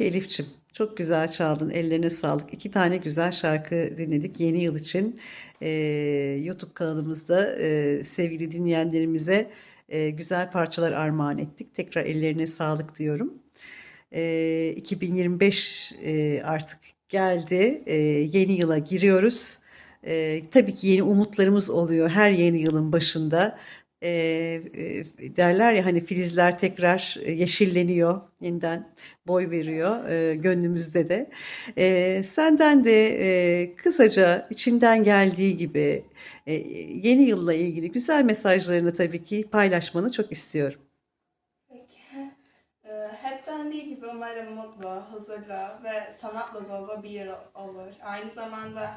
Peki Elifçim, çok güzel çaldın. Ellerine sağlık. İki tane güzel şarkı dinledik yeni yıl için. Ee, YouTube kanalımızda e, sevgili dinleyenlerimize e, güzel parçalar armağan ettik. Tekrar ellerine sağlık diyorum. Ee, 2025 e, artık geldi. Ee, yeni yıla giriyoruz. Ee, tabii ki yeni umutlarımız oluyor her yeni yılın başında. E, derler ya hani filizler tekrar e, yeşilleniyor, yeniden boy veriyor e, gönlümüzde de. Ee, senden de e, kısaca içinden geldiği gibi e, yeni yılla ilgili güzel mesajlarını tabii ki paylaşmanı çok istiyorum. Peki. Ee, Hep dendiği gibi umarım mutlu, huzurlu ve sanatla dolu bir yıl olur. Aynı zamanda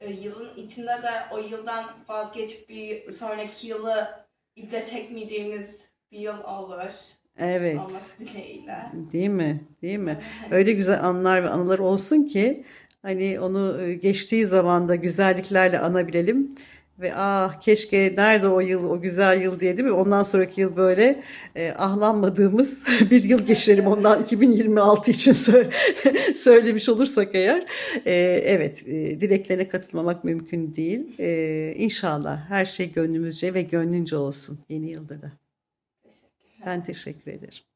e, yılın içinde de o yıldan vazgeçip bir sonraki yılı iple çekmeyeceğimiz bir yıl olur. Evet, Olması dileğiyle. değil mi? Değil mi? Öyle güzel anlar ve anılar olsun ki hani onu e, geçtiği zamanda güzelliklerle anabilelim ve ah keşke nerede o yıl o güzel yıl diye değil mi? Ondan sonraki yıl böyle e, ahlanmadığımız bir yıl geçirelim ondan 2026 için sö- söylemiş olursak eğer E, evet e, dileklerine katılmamak mümkün değil. E, İnşallah her şey gönlümüzce ve gönlünce olsun yeni yılda da. Ben teşekkür ederim.